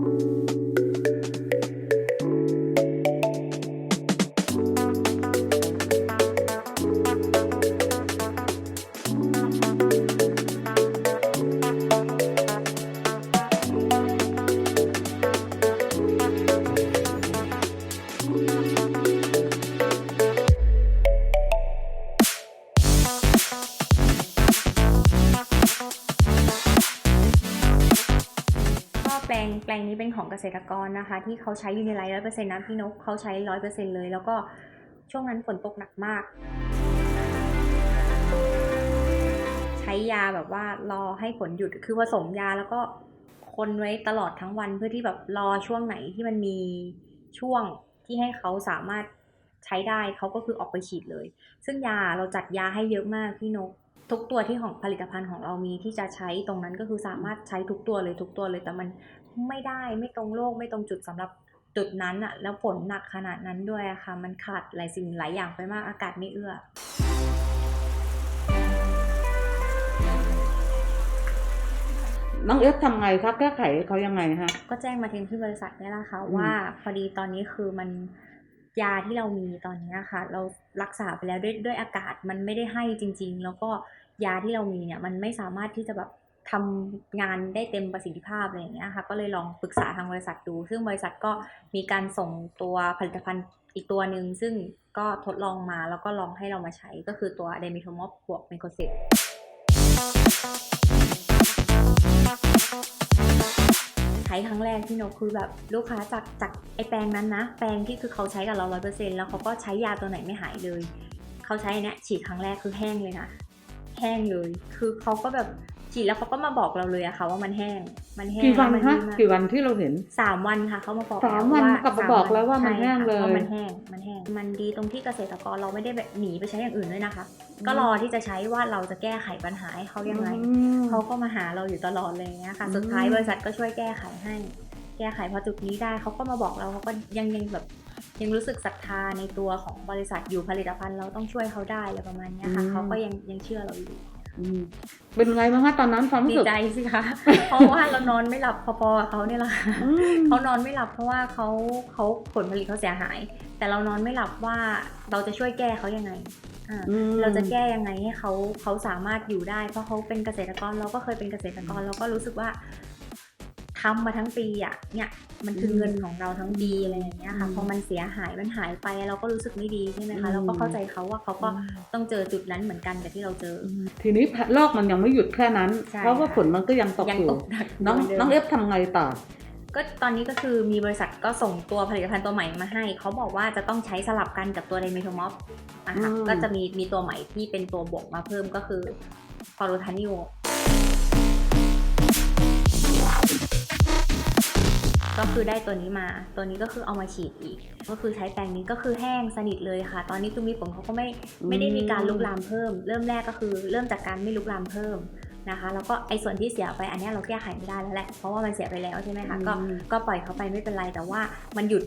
ก็ ลงแปลงนี้เป็นของเกษตรกรนะคะ ที่เขาใช้ยูนิไลร้อยเปอร์เซ็นต์นะพี่นกเขาใช้ร้อยเปอร์เซ็นต์เลย แล้วก็ช่วงนั้นฝนตกหนักมาก ใช้ยาแบบว่ารอให้ฝนหยุดคือผสมยาแล้วก็คนไว้ตลอดทั้งวันเพื่อที่แบบรอช่วงไหนที่มันมีช่วงที่ให้เขาสามารถใช้ได้เขาก็คือออกไปฉีดเลย ซึ่งยาเราจัดยาให้เยอะมากพี่นก ทุกตัวที่ของผลิตภัณฑ์ของเรามีที่จะใช้ตรงนั้นก็คือสามารถใช้ทุกตัวเลยทุกตัวเลยแต่มันไม่ได้ไม่ตรงโลกไม่ตรงจุดสำหรับจุดนั้นอะแล้วฝนหนักขนาดนั้นด้วยอะค่ะ มันขาดหลายสิ่งหลายอย่างไปมากอากาศไม่เอื้อน้องเอฟทำไงครับแก้ไขเขายังไงฮะก็แจ้งมาทีมที่บริษัทนี่แหละค่ะว่าพอดีตอนนี้คือมันยาที่เรามีตอนนี้ค่ะ เรารักษาไปแล้วด้วยด้วยอากาศมันไม่ได้ให้จริง ๆ แล้วก็ ยาที่เรามีเนี่ยมันไม่สามารถที่จะแบบทำงานได้เต็มประสิทธิภาพอะไรอย่างเงี้ยค่ะ ก็เลยลองปรึกษาทางบริษัทดู ซึ่งบริษัทก็มีการส่งตัวผลิตภัณฑ์อีกตัวหนึ่งซึ่งก็ทดลองมาแล้วก็ลองให้เรามาใช้ก็คือตัวเดมิโทมอฟบวกเมโคซิตใช้ครั้งแรกที่นกคือแบบลูกค้าจากจากไอแปลงนั้นนะ แปลงที่คือเขาใช้กับเราร้อยเปอร์เซ็นแล้วเขาก็ใช้ยาตัวไหนไม่หายเลย เขาใช้เนี้ยฉีดครั้งแรกคือแห้งเลยค่ะ แห้งเลย คือเขาก็แบบฉีดแล้วเขาก็มาบอกเราเลยอะค่ะว่ามันแห้ง มันแห้งกี่วันมัฮะดีมากกี่วันที่เราเห็นสามวันค่ะเขามาบอกสามแล้วันว่กลับมาบอกแล้วว่ามันใช่แห้งค่ะเลยว่ามันแห้งมันแห้งมันดีตรงที่เกษตรกรเราไม่ได้แบบหนีไปใช้อย่างอื่นด้วยนะคะ ก็รอที่จะใช้ว่าเราจะแก้ไขปัญหาให้เขายังไงอืมเขาก็มาหาเราอยู่ตลอดเลยอย่างเงี้ยค่ะอืมสุดท้ายบริษัทก็ช่วยแก้ไขให้ แก้ไขพอจุดนี้ได้เขาก็มาบอกเราเขาก็ยังยังแบบ ยังรู้สึกศรัทธาในตัวของบริษัทอยู่ผลิตภัณฑ์เราต้องช่วยเขาได้อะไรประมาณเนี้ยค่ะเขาก็ยังยังเชื่อเราอยู่อืมเป็นไงบ้างคะตอนนั้นความรู้ดีสึกใจสิคะเพราะว่าเรานอนไม่หลับพอๆกับเขาเนี่ยแหละค่ะอืมเขานอนไม่หลับเพราะว่าเขาเขาผลผลิตเขาเสียหาย แต่เรานอนไม่หลับว่าเราจะช่วยแก้เขายังไงอ่าอืมเราจะแก้ยังไงให้เขาเขาสามารถอยู่ได้ เพราะเขาเป็นเกษตรกรเราก็เคยเป็นเกษตรกรเราก็รู้สึกว่า ทำมาทั้งปีอะเนี่ยมันคือเงินของเราทั้งปีอะไรอย่างเงี้ยค่ะพอมันเสียหายมันหายไปเราก็รู้สึกไม่ดีใช่ไหมคะเราก็เข้าใจเขาว่าเขาก็ต้องเจอจุดนั้นเหมือนกันกับที่เราเจอ ทีนี้โลกมันยังไม่หยุดแค่นั้นใช่เพราะว่าค่ะฝนมันก็ยังตกยังอยู่ตกหนักน้องหมืดิมน้องเอฟทำไงต่อก็ตอนนี้ก็คือมีบริษัทก็ส่งตัวผลิตภัณฑ์ตัวใหม่มาให้ เขาบอกว่าจะต้องใช้สลับกันกับตัวไดเมโทมอฟอะค่ะอืมก็จะมีมีตัวใหม่ที่เป็นตัวบวกมาเพิ่มก็คือฟอรูทานิโอ ก็คือได้ตัวนี้มา ตัวนี้ก็คือเอามาฉีดอีก ก็คือใช้แปรงนี้ก็คือแห้งสนิทเลยค่ะ ตอนนี้คือมีผลเขาก็ไม่ไม่ได้มีการลุกลามเพิ่ม เริ่มแรกก็คือ เริ่มจากการไม่ลุกลามเพิ่มนะคะ แล้วก็ไอ้ส่วนที่เสียไปอันเนี้ยเราแก้ไขไม่ได้แล้วแหละ เพราะว่ามันเสียไปแล้วใช่ไหมคะ ก็อืมก็ปล่อยเขาไปไม่เป็นไร แต่ว่ามันหยุด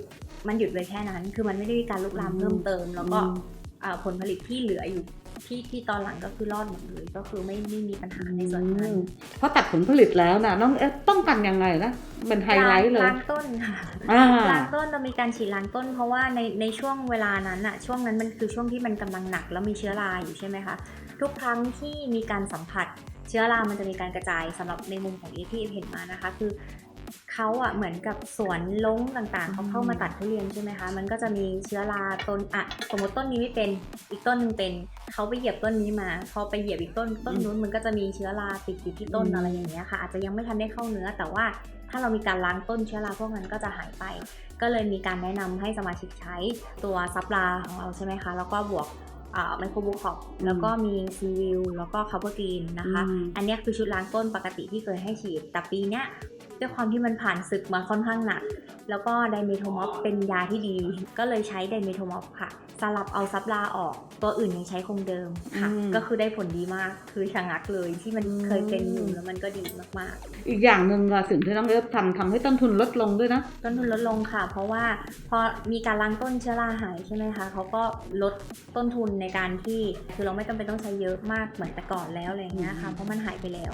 มันหยุดเลยแค่นั้น คือมันไม่ได้มีการลุกลามเพิ่มเติม แล้วก็อืมอ่าผลผลิตที่เหลืออยู่ ที่ที่ตอนหลังก็คือรอดหมดเลยก็คือไม่ไม่มีปัญหาในส่วนนั้นอืมพอตัดผลผลิตแล้วนะน้องเอฟป้องกันยังไงนะเป็นไฮไลท์เลยล้างต้นค่ะอ่าล้างต้นเรามีการฉีดล้างต้น เพราะว่าในในช่วงเวลานั้นอะช่วงนั้นมันคือช่วงที่มันกำลังหนักแล้วมีเชื้อราอยู่ใช่ไหมคะทุกครั้งที่มีการสัมผัส เชื้อรา มันจะมีการกระจายสำหรับในมุมของเอที่เห็นมานะคะ คือเขาอะเหมือนกับสวนลงต่างๆเขาเข้ามาตัดทุเรียนใช่ไหมคะ มันก็จะมีเชื้อราต้นอะสมมติต้นนี้ไม่เป็นอีกต้นหนึ่งเป็น เขาไปเหยียบต้นนี้มา พอไปเหยียบอีกต้นต้นนู้นมันก็จะมีเชื้อราติดอยู่ที่ต้นอืมอะไรอย่างเงี้ยค่ะ อาจจะยังไม่ทันได้เข้าเนื้อ แต่ว่าถ้าเรามีการล้างต้นเชื้อราพวกนั้นก็จะหายไป ก็เลยมีการแนะนำให้สมาชิกใช้ตัวซับลาของเราใช่ไหมคะ แล้วก็บวกไมโครบูคอปแล้วก็มีซีวิลแล้วก็คาร์บกรีนนะคะอืมอันเนี้ยคือชุดล้างต้นปกติที่เคยให้ฉีด แต่ปีเนี้ย ด้วยความที่มันผ่านศึกมาค่อนข้างหนัก แล้วก็ไดเมโทมอฟเป็นยาที่ดี ก็เลยใช้ไดเมโทมอฟค่ะ สลับเอาซับลาออก ตัวอื่นยังใช้คงเดิมค่ะอืมก็คือได้ผลดีมาก คือชะงักเลยที่มันอืมเคยเป็นอยู่แล้วมันก็ดีมากๆ อีกอย่างหนึ่งอะสิ่งที่น้องเอฟทำทำให้ต้นทุนลดลงด้วยนะ ต้นทุนลดลงค่ะ เพราะว่าพอมีการล้างต้นเชื้อราหายใช่ไหมคะเขาก็ลดต้นทุนในการที่คือเราไม่จำเป็นต้องใช้เยอะมากเหมือนแต่ก่อนแล้วอะไรอย่างเงี้ยค่ะ เพราะมันหายไปแล้ว